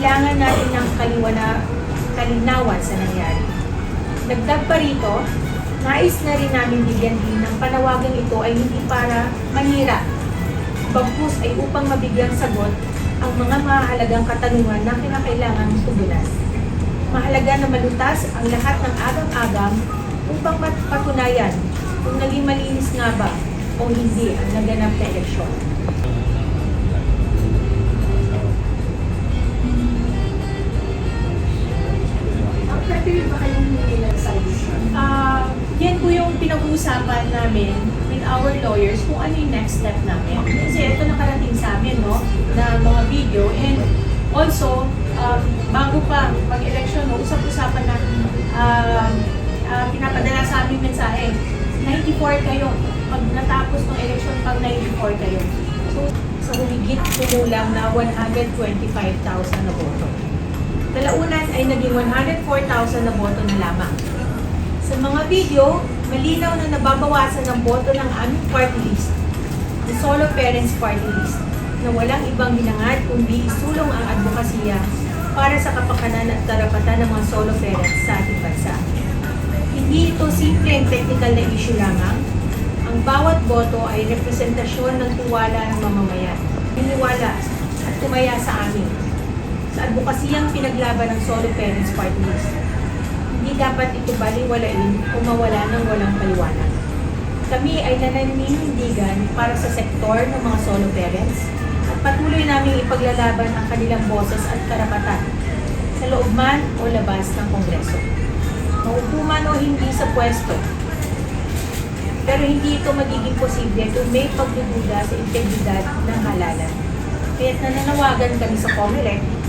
kailangan natin ng kaliwana, kalinawan sa nangyari. Dagdag pa rito, nais na rin namin bigyan din ng panawagang ito ay hindi para manira. Bagkus ay upang mabigyang sagot ang mga mahalagang katanungan na kinakailangan tugunan. Mahalaga na malutas ang lahat ng agam-agam upang mapatunayan kung naging malinis nga ba o hindi ang naganap na eleksyon. Pinag-uusapan namin with our lawyers kung ano yung next step namin. Kasi ito nakarating sa amin, no, na mga video. And also, um, bago pa mag-election, no, usap-usapan na um, ah, pinapadala sa aming mensahe. 94 kayo. Pag natapos ng election, pag 94 kayo. So, sa humigit kumulang na 125,000 na boto. Kalaunan ay naging 104,000 na boto na lamang. Sa mga video, malinaw na nababawasan ng boto ng aming party list, the Solo Parents Party List, na walang ibang hinangad kundi isulong ang advokasya para sa kapakanan at karapatan ng mga solo parents sa ating bansa. Hindi ito simpleng technical na issue lamang. Ang bawat boto ay representasyon ng tiwala ng mamamayan. Iniwala at tumaya sa amin sa advokasiyang pinaglaban ng Solo Parents Party List. Hindi dapat ito baliwalain o mawala ng walang paliwanag. Kami ay nananinindigan para sa sektor ng mga solo parents at patuloy naming ipaglalaban ang kanilang boses at karapatan sa loob man o labas ng Kongreso. Maupo man o hindi sa pwesto, pero hindi ito magiging posible kung may pagdududa sa integridad ng halalan. Kaya't nananawagan kami sa COMELEC